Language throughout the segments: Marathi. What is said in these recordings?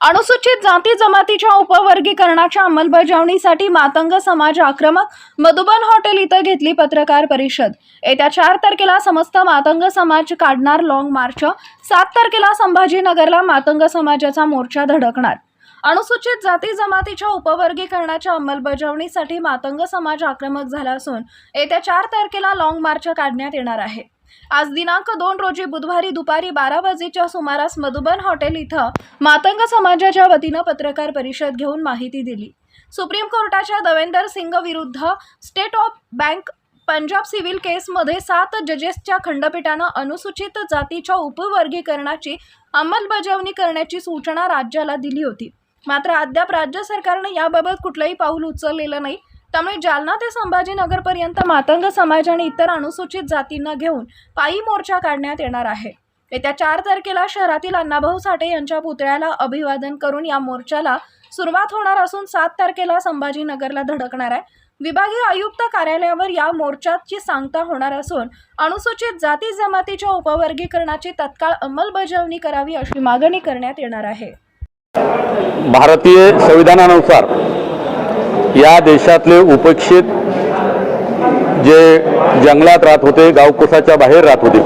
अनुसूचित जाती जमातीच्या उपवर्गीकरणाच्या अंमलबजावणीसाठी मातंग समाज आक्रमक मधुबन हॉटेल इथं घेतली पत्रकार परिषद. येत्या चार तारखेला समस्त मातंग समाज काढणार लॉंग मार्च सात तारखेला संभाजीनगरला मातंग समाजाचा मोर्चा धडकणार. अनुसूचित जाती जमातीच्या उपवर्गीकरणाच्या अंमलबजावणीसाठी मातंग समाज आक्रमक झाला असून येत्या चार तारखेला लॉंग मार्च काढण्यात येणार आहे. आज दिनांक दोन रोजी बुधवारी दुपारी बारा वाजेच्या सुमारास मधुबन हॉटेल इथं मातंग समाजाच्या वतीनं पत्रकार परिषद घेऊन माहिती दिली. सुप्रीम कोर्टाच्या दवेंदर सिंग विरुद्ध state of bank Punjab civil केसमध्ये सात जजेसच्या खंडपीठानं अनुसूचित जातीच्या उपवर्गीकरणाची अंमलबजावणी करण्याची सूचना राज्याला दिली होती. मात्र अद्याप राज्य सरकारनं याबाबत कुठलंही पाऊल उचललेलं नाही. त्यामुळे जालना ते संभाजीनगरपर्यंत मातंग समाज आणि इतर अनुसूचित जातींना घेऊन पायी मोर्चा काढण्यात येणार आहे. येत्या चार तारखेला शहरातील अण्णाभाऊ साठे यांच्या पुतळ्याला अभिवादन करून या मोर्चाला सुरुवात होणार असून सात तारखेला संभाजीनगरला धडकणार आहे. विभागीय आयुक्त कार्यालयावर या मोर्चाची सांगता होणार असून अनुसूचित जाती जमातीच्या उपवर्गीकरणाची तत्काळ अंमलबजावणी करावी अशी मागणी करण्यात येणार आहे. भारतीय संविधानानुसार या देशातले उपेक्षित जे जंगलात राहत होते गावकोसाच्या बाहेर राहत होते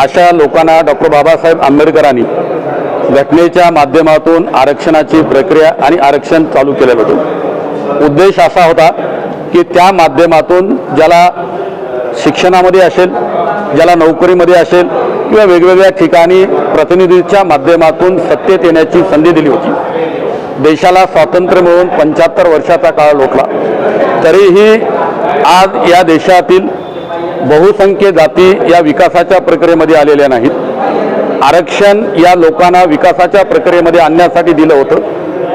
अशा लोकांना डॉक्टर बाबासाहेब आंबेडकरांनी घटनेच्या माध्यमातून आरक्षणाची प्रक्रिया आणि आरक्षण चालू केलं होतं. उद्देश असा होता की त्या माध्यमातून ज्याला शिक्षणामध्ये असेल ज्याला नोकरीमध्ये असेल किंवा वेगवेगळ्या ठिकाणी प्रतिनिधीच्या माध्यमातून सत्तेत येण्याची संधी दिली होती. देशाला स्वातंत्र्य मिळून पंच्याहत्तर वर्षाचा काळ लोटला. तरीही आज या देशातील बहुसंख्य जाती या विकासाच्या प्रक्रियेमध्ये आलेल्या नाहीत. आरक्षण या लोकांना विकासाच्या प्रक्रियेमध्ये आणण्यासाठी दिलं होतं.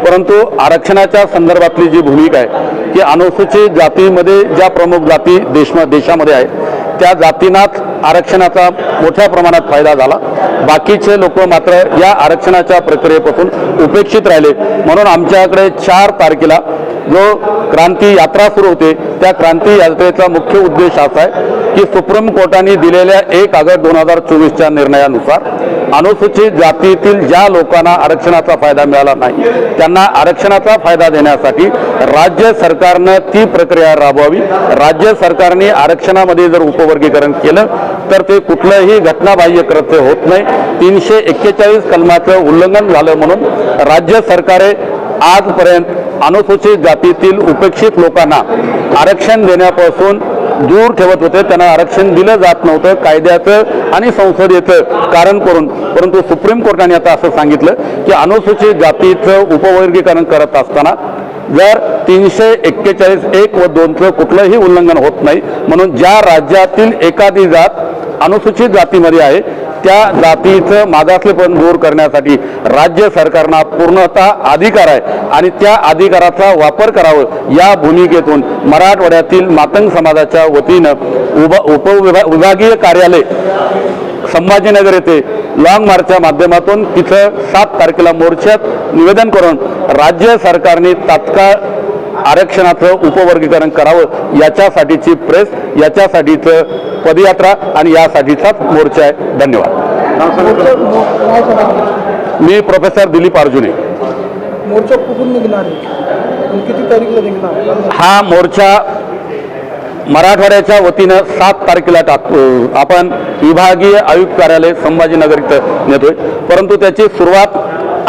परंतु आरक्षणाच्या संदर्भातली जी भूमिका आहे की अनुसूचित जातीमध्ये ज्या प्रमुख जाती देश देशामध्ये आहेत त्या जातींनाच आरक्षणाचा मोठ्या प्रमाणात फायदा झाला. बाकीचे लोक मात्र या आरक्षणाच्या प्रक्रियेपासून उपेक्षित राहिले. म्हणून आमच्याकडे चार तारखेला जो क्रांती यात्रा सुरू होते त्या क्रांती यात्रेचा मुख्य उद्देश असा आहे की सुप्रीम कोर्टाने दिलेल्या एक ऑगस्ट दोन हजार चोवीसच्या निर्णयानुसार अनुसूचित जातीतील ज्या लोकांना आरक्षणाचा फायदा मिळाला नाही त्यांना आरक्षणाचा फायदा देण्यासाठी राज्य सरकारनं ती प्रक्रिया राबवावी. राज्य सरकारने आरक्षणामध्ये जर उपवर्गीकरण केलं तर ते कुठलंही घटनाबाह्य कृत्य होत नाही. तीनशे एक्केचाळीस कलमाचं उल्लंघन झालं म्हणून राज्य सरकारे आजपर्यंत अनुसूचित जातीतील उपेक्षित लोकांना आरक्षण देण्यापासून दूर ठेवत होते. त्यांना आरक्षण दिलं जात नव्हतं कायद्याचं आणि संसदेचं कारण करून. परंतु सुप्रीम कोर्टाने आता असं सांगितलं की अनुसूचित जातीचं उपवर्गीकरण करत असताना जर तीनशे एक्केचाळीस एक व दोनचं कुठलंही उल्लंघन होत नाही म्हणून ज्या राज्यातील एखादी जात अनुसूचित जातीमध्ये आहे त्या जातीचं मागासलेपण दूर करण्यासाठी राज्य सरकारना पूर्णतः अधिकार आहे आणि त्या अधिकाराचा वापर करावं या भूमिकेतून मराठवाड्यातील मातंग समाजाच्या वतीनं उप उपविभा विभागीय कार्यालय संभाजीनगर येथे लॉंग मार्चच्या माध्यमातून तिथं सात तारखेला मोर्चात निवेदन करून राज्य सरकारने तात्काळ आरक्षणाचं उपवर्गीकरण करावं याच्यासाठीची प्रेस याच्यासाठीचं पदयात्रा आणि यासाठीचाच मोर्चा आहे. धन्यवाद. मी प्रोफेसर दिलीप अर्जुने. मोर्चा कुठून निघणार आहे? आणि किती तारीखला निघणार हा मोर्चा मराठवाड्याच्या वतीनं सात तारखेला टाकतो आपण विभागीय आयुक्त कार्यालय संभाजीनगर इथं नेतोय. परंतु त्याची सुरुवात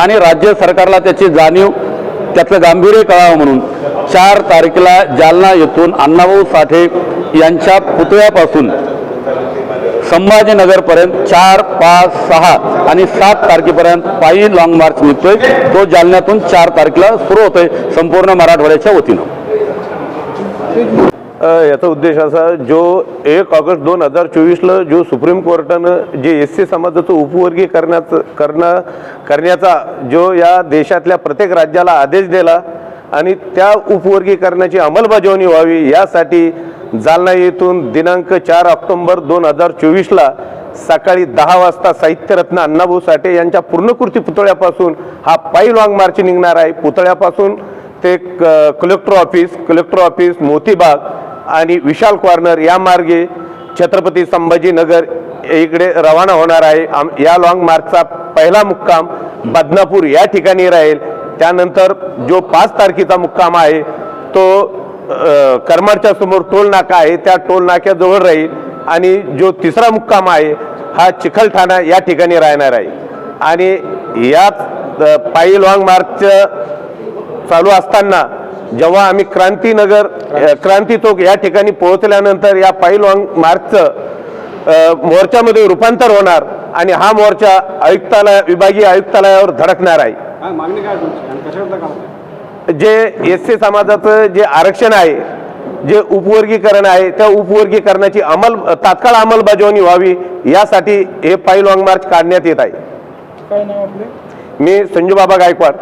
आणि राज्य सरकारला त्याची जाणीव त्याचं गांभीर्य कळावं म्हणून चार तारखेला जालना येथून अण्णाभाऊ साठे यांच्या पुतळ्यापासून संभाजीनगरपर्यंत चार पाच सहा आणि सात तारखेपर्यंत पायी लॉंग मार्च निघतोय. तो जालन्यातून चार तारखेला सुरू होतोय संपूर्ण मराठवाड्याच्या वतीनं. याचा उद्देश असा जो एक ऑगस्ट दोन हजार चोवीसला जो सुप्रीम कोर्टानं जे एस सी समाजाचं उपवर्गीकरणाचं करणं करण्याचा जो या देशातल्या प्रत्येक राज्याला आदेश दिला आणि त्या उपवर्गीकरणाची अंमलबजावणी व्हावी यासाठी जालना येथून दिनांक चार ऑक्टोंबर दोन हजार चोवीसला सकाळी दहा वाजता साहित्यरत्न अण्णाभाऊ साठे यांच्या पूर्णकृती पुतळ्यापासून हा पायी लॉंग मार्च निघणार आहे. पुतळ्यापासून ते क- collector office collector office Motibag आणि विशाल कॉर्नर या मार्गे छत्रपती संभाजीनगर इकडे रवाना होणार आहे. आम- या लॉंग मार्चचा पहिला मुक्काम बदनापूर या ठिकाणी राहील. त्यानंतर जो पाच तारखेचा मुक्काम आहे तो करमाडच्या समोर टोल नाका आहे. त्या टोल नाक्याजवळ राहील आणि जो तिसरा मुक्काम आहे हा चिखलठाणा या ठिकाणी राहणार आहे. आणि याच पायी लॉंग मार्च चालू असताना जेव्हा आम्ही क्रांतीनगर क्रांती. चौक या ठिकाणी पोहोचल्यानंतर या पायी लॉंग मार्चचं मोर्चामध्ये रूपांतर होणार आणि हा मोर्चा आयुक्तालय विभागीय आयुक्तालयावर धडकणार आहे. जे एस सी समाजाचं जे आरक्षण आहे जे उपवर्गीकरण आहे त्या उपवर्गीकरणाची अंमल तात्काळ अंमलबजावणी व्हावी यासाठी हे पायी लॉंग मार्च काढण्यात येत आहे. काय नाव आपले? मी संजूबाबा गायकवाड.